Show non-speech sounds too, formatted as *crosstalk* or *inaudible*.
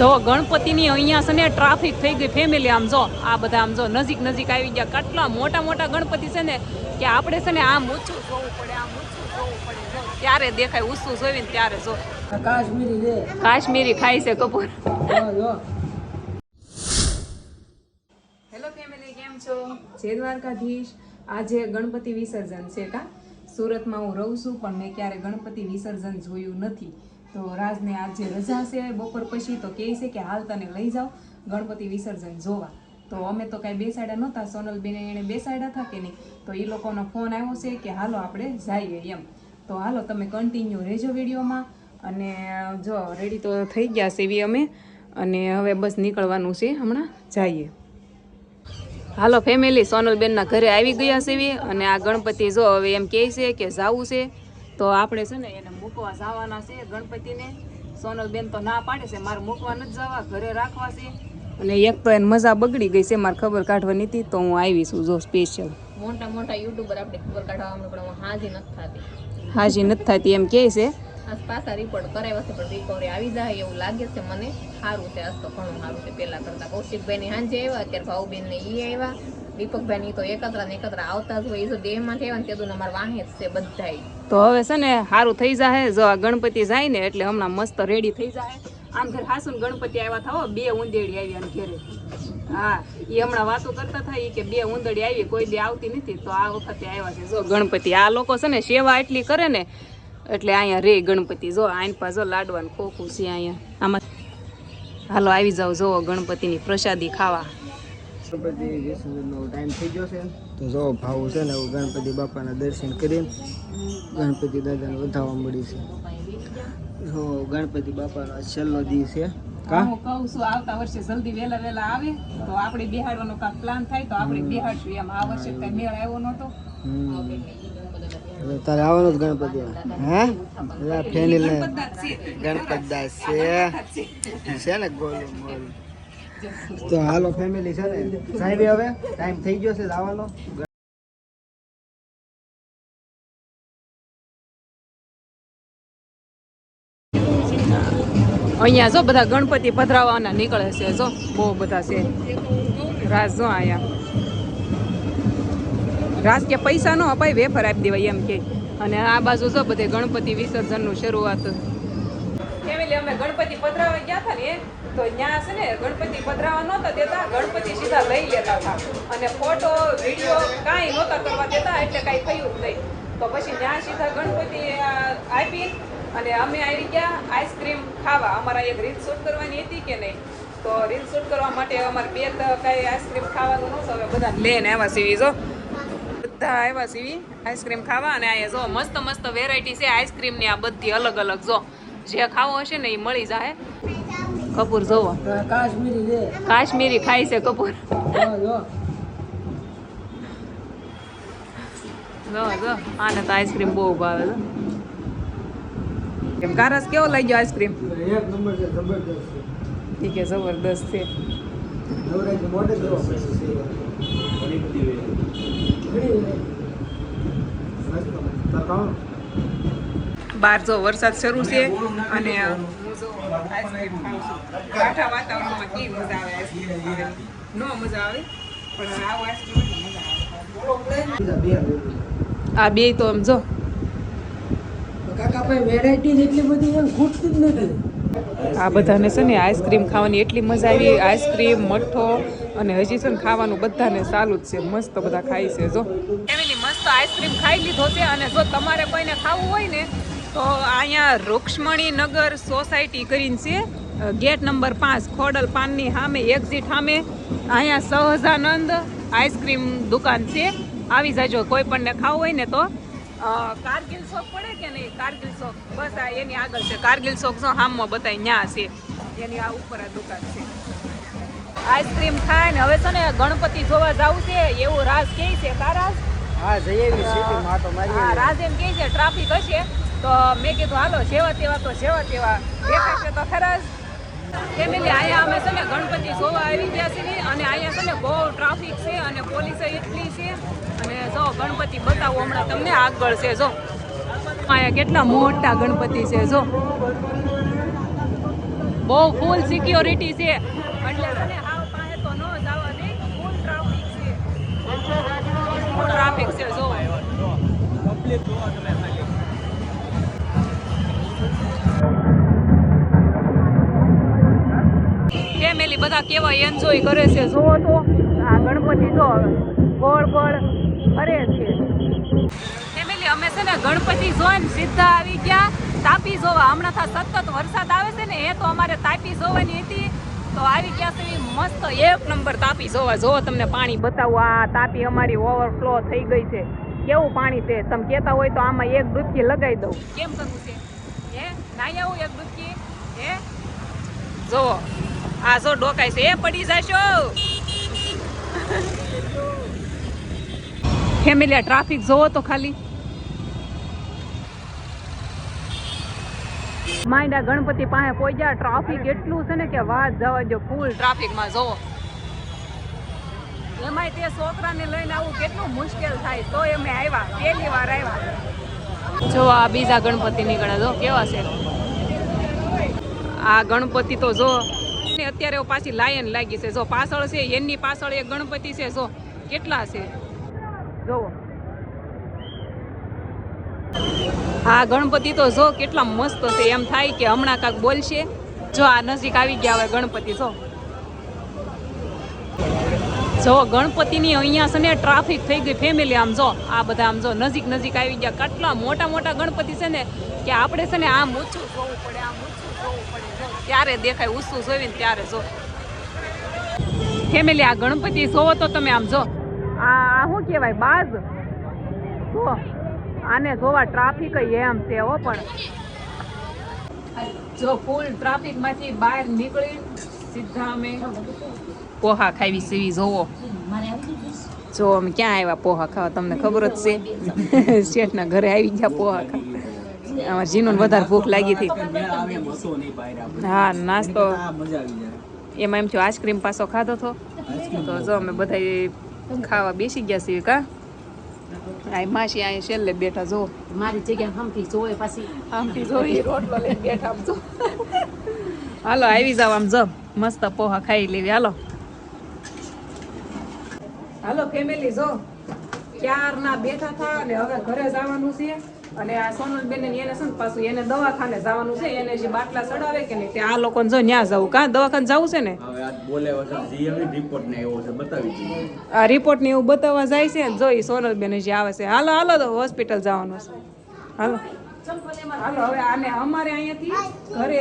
જો ગણપતિની અહીંયા છે ને ટ્રાફિક થઈ ગઈ ફેમિલી આમ જો આ બધા આમ જો નજીક નજીક આવી ગયા. કેટલા મોટા મોટા ગણપતિ છે ને કે આપણે છે ને આમ ઊંચું જોવું પડે આમ ઊંચું જોવું પડે. ત્યારે દેખાય ઊંચું જોઈને ત્યારે જો. કાશ્મીરી કાશ્મીરી ખાય છે કપૂર. હેલો ફેમિલી કેમ છો? જય દ્વારકાધીશ. આજે ગણપતિ વિસર્જન છે કા? સુરતમાં હું રહું છું પણ મેં ક્યારે ગણપતિ વિસર્જન જોયું નથી. તો રાજને આજે રજા છે, બપોર પછી તો કહે છે કે હાલ તને લઈ જાઓ, ગણપતિ વિસર્જન જોવા. તો અમે તો કાંઈ બેસાડ્યા નહોતા, સોનલબેને એણે બેસાડ્યા હતા કે નહીં? તો એ લોકોનો ફોન આવ્યો છે કે હાલો આપણે જઈએ એમ. તો હાલો તમે કન્ટિન્યુ રહેજો વિડીયોમાં. અને જો રેડી તો થઈ ગયા છે એવી અમે. અને હવે બસ નીકળવાનું છે હમણાં, જઈએ. હાલો ફેમિલી સોનલબેનના ઘરે આવી ગયા છે અને આ ગણપતિ જો હવે એમ કહે છે કે જાવું છે. તો આપણે છે ને એને મૂકવા જવાના છે. ગણપતિને સોનલબેન તો ના પાડે છે. મારે મૂકવા નથી જવા ઘરે રાખવા છે. અને એક તો એને મજા બગડી ગઈ છે. મારે ખબર કાઢવાની હતી તો હું આવી છું જો સ્પેશિયલ મોટા મોટા યુટ્યુબર આપણે ખબર કાઢવા પણ હાજી નથી થતી. હાજી નથી થતી એમ કહે છે. આજ પાછા રિપોર્ટ કરાવ્યા છે પણ રિકવરી આવી જાય એવું લાગે છે મને. સારું છે આજ તો ઘણું સારું છે. પહેલાં કરતાં કૌશિકભાઈ ની હાંજે આવ્યા અત્યારે ભાઉબેન ને એ આવ્યા. દીપકભાઈ ની તો એકત્ર ને એકત્ર આવતા જ હોય એ તો દેહમાં થયા ને તે દુના અમારા વાહે જ છે બધાય. તો હવે છે ને સારું થઈ જાય જો આ ગણપતિ જાય ને એટલે હમણાં મસ્ત રેડી થઈ જાય આમ ઘર હાસુન ગણપતિ આવ્યા થાઓ બે ઉંદેડી આવી આમ ઘેરે. હા એ હમણાં વાતો કરતા થાય કે બે ઉંદડી આવી, કોઈ દી આવતી નથી. તો આ વખતે આવ્યા છે. જો ગણપતિ, આ લોકો છે ને સેવા એટલી કરે ને, એટલે અહીંયા રે ગણપતિ. જો આઈન પાછો લાડવાનું ખોખું છે અહીંયા. આમાં હાલો, આવી જાઓ જો ગણપતિની પ્રસાદી ખાવા. ગણપતિ વિસર્જનનો ટાઈમ થઈ ગયો છે. તો જો ભાવ છે ને એવું ગણપતિ બાપાના દર્શન કરી ગણપતિ દાદાને વધાવવા મળી છે. જો ગણપતિ બાપાનો છેલ્લો દી છે. હું કહું છું આવતા વર્ષે જલ્દી વહેલા વહેલા આવે તો આપણે બેહાડવાનો કાંક પ્લાન થાય તો આપણે બેહાડશું એમ. આ વર્ષે કઈ મેળ આવ્યો નહોતો. તારે આવવાનો જ ગણપતિ હે? ફેનિલ ને ગણપત દાસ છે. છે. ને ગોલું ગોલ તો હાલો ફેમિલી છે ને? સાહેબ હવે ટાઈમ થઈ ગયો છે, જવાનો. અહીંયા જો બધા ગણપતિ પધરાવવાના નીકળે છે, જો બહુ બધા છે. રાસ જો અહીંયા. રાસ કે પૈસા નો અપાય, વેફર આપી દેવાય એમ કે. અને આ બાજુ જો બધે ગણપતિ વિસર્જનનું શરૂઆત ફેમિલી અમે ગણપતિ પધરાવા ગયા હતા ને તો ત્યાં છે ને ગણપતિ પધરાવા નહોતા દેતા, ગણપતિ સીધા લઈ લેતા હતા. અને ફોટો વીડિયો કાંઈ નહોતા કરવા દેતા, એટલે કાંઈ થયું જ નહીં. તો પછી ત્યાં સીધા ગણપતિ આપી અને અમે આવી ગયા આઈસ્ક્રીમ ખાવા. અમારા એક રીલ શૂટ કરવાની હતી કે નહીં? તો રીલ શૂટ કરવા માટે અમારે બે કાંઈ આઈસ્ક્રીમ ખાવાનું નહોતું, હવે બધા લઈને આવ્યા સીવી, જો. બધા આવ્યા સીવી આઈસ્ક્રીમ ખાવા અને અહીંયા જો મસ્ત મસ્ત વેરાયટી છે આઈસ્ક્રીમની, આ બધી અલગ અલગ જો. જે ખાવો હશે ને એ મળી જાય કપૂર જોવો. કાશ્મીરી ખાય છે કપૂર. જો. જો આને તો આઈસ્ક્રીમ બહુ ભાવે છે. એમ કારસ કેવો લઈ ગયો આઈસ્ક્રીમ? એક નંબર છે જબરદસ્ત છે. જબરદસ્ત ઘણી બધી. બહાર જો વરસાદ શરૂ છે અને હું જો આઈસ્ક્રીમ ખાઉં છું કાંઠા વાતાવરણમાં કેવી મજા આવે આઈસ્ક્રીમ ખાવાની? નો મજા આવે પણ આવો આઈસ્ક્રીમ મજા આવે બીજા બે બોલું. આ બે તો આમ જો. કાકા ભાઈ વેરાયટી એટલી બધી ખૂટતી જ નથી. આ બધાને છે ને આઈસ્ક્રીમ ખાવાની એટલી મજા આવી. આઈસ્ક્રીમ મઠ્ઠો અને હજી છે ને ખાવાનું બધાને ચાલુ જ છે. મસ્ત બધા ખાય છે જો. ફેમિલી મસ્ત આઈસ્ક્રીમ ખાઈ લીધો છે અને જો તમારે કોઈને ખાવું હોય ને તો અહીંયા રૂક્ષ્મણી નગર સોસાયટી કરીને છે. ગેટ નંબર પાંચ ખોડલ પાનની સામે એક્ઝિટ સામે. અહીંયા સહજાનંદ આઈસ્ક્રીમ દુકાન છે. આવી જાજો કોઈ પણને ખાવું હોય ને તો. કારગિલ ચોક પડે કે નહીં? કારગિલ શોખ. બસ આ એની આગળ છે. કારગિલ શોખ જો હામમાં બતાવી ન્યા છે. એની આ ઉપર આ દુકાન છે. આઈસ્ક્રીમ ખાય ને હવે છે ને ગણપતિ જોવા જવું છે. એવું રાજ છે? કા રાજ હા જઈએ એવી સિટીમાં તો મારી હા રાજ એમ કહે છે ટ્રાફિક હશે. તો મેં કીધું, હાલો, જેવા તેવા તો સેવા તેવા. દેખાશે તો ખરા ફેમિલી, અહીંયા અમે છે ને ગણપતિ જોવા આવી ગયા છીએ અને અહીંયા છે ને બહુ ટ્રાફિક છે અને પોલીસ એટલી છે. અને જો, ગણપતિ બતાવો હમણાં તમને આગળ છે, જો. અહીંયા કેટલા મોટા ગણપતિ છે, જો. બહુ ફૂલ સિક્યોરિટી છે. એટલે છે ને હાવ પાસે તો ન જવા દે. ફૂલ ટ્રાફિક છે. ટ્રાફિક છે, જો. ફેમિલી બધા કેવા એન્જોય કરે છે. જોવો તો, આ ગણપતિ જો ગોળ ગોળ ફરે છે. ફેમિલી અમે છે ને ગણપતિ જોઈને સીધા આવી ગયા. તાપી જોવા. હમણાં થા સતત વરસાદ આવે છે ને, એ તો અમારે તાપી જોવાની હતી. તો આવી ગયા છે મસ્ત. એક નંબર તાપી જોવા. જોવો તમને પાણી બતાવું. આ તાપી અમારી ઓવરફ્લો થઈ ગઈ છે. કેવું પાણી છે? તમે કહેતા હોય તો આમાં એક ડૂબકી લગાવી દઉં. કેમ કરવું છે? હે? નાઈ આવું એક ડૂબકી? હે? જોવો આ જો ડોકાય છે. એ પડી જશો. ફેમિલી આ ટ્રાફિક જોવો તો ખાલી. માંડ્યા ગણપતિ પાસે પહોંચ્યા ટ્રાફિક એટલું છે ને કે વાત જવા જો ફૂલ ટ્રાફિકમાં જોવો. એમાંય તે છોકરાને લઈને આવું કેટલું મુશ્કેલ થાય તો અમે આવ્યા પહેલી વાર આવ્યા જો આ બીજા ગણપતિ નીકળ્યા જો કેવા છે. આ ગણપતિ તો જો ને અત્યારે પાછી લાયન લાગી છે. જો પાછળ છે એની પાછળ એક ગણપતિ છે. જો કેટલા છે? જોવો હા ગણપતિ તો જો કેટલા મસ્ત છે. એમ થાય કે હમણાં કાંક બોલશે. જો આ નજીક આવી ગયા હવે ગણપતિ જો. જો ગણપતિની અહીંયા છે ને ટ્રાફિક થઈ ગઈ ફેમિલી આમ જો. આ બધા આમ જો નજીક નજીક આવી ગયા. કેટલા મોટા મોટા ગણપતિ છે ને. કે આપણે છે ને આમ ઊંચું જોવું પડે આમ ઊંચું જોવું પડે. ત્યારે દેખાય ઊંચું જોઈને ત્યારે જો. ફેમિલી, આ ગણપતિ જોવો તો તમે આમ જો. આ શું કહેવાય, બાજ? જો, આને જોવા ટ્રાફિક એમ છે હો પણ. જો ફૂલ ટ્રાફિકમાંથી બહાર નીકળી સીધા અમે પોહા ખાવી સીવી જોવો. જો અમે ક્યાં આવ્યા પોહા ખાવા, તમને ખબર જ છે. *laughs* શેઠના ઘરે આવી ગયા પોહા ખાવા. અમારે જીનું વધારે ભૂખ લાગી હતી. હા નાસ્તો. એમાં એમ થયું આઈસ્ક્રીમ પાછો ખાધો હતો તો જો અમે બધા ખાવા બેસી ગયા છીએ કા? આ માસી અહીં છેલ્લે બેઠા જો. મારી જગ્યા હમથી જોવે પાછી. આમથી જોઈ રોટલો લઈને બેઠા આમ જો. હાલો આવી જાવ આમ જો. મસ્ત પોહા ખાઈ લેવી. હાલો. હાલો ફેમિલી જો. ક્યારના બેઠા થા અને હવે ઘરે જવાનું છે. અને આ સોનલ ને એને શું પાછું એને દવાખાને જવાનું છે એને જે બાટલા ચડાવે કે નહીં તે આ લોકોને જો ન્યા જવું કાં દવાખાને જવું છે ને? હવે આજ બોલે વખત રિપોર્ટ ને એવો છે બતાવી દીધું. આ રિપોર્ટ ને એવું બતાવવા જાય છે જોઈ સોનલ બેન જે આવે છે. હાલો હાલો તો હોસ્પિટલ જવાનું છે. હાલો. હાલો હવે આને અમારે અહીંયાથી ઘરે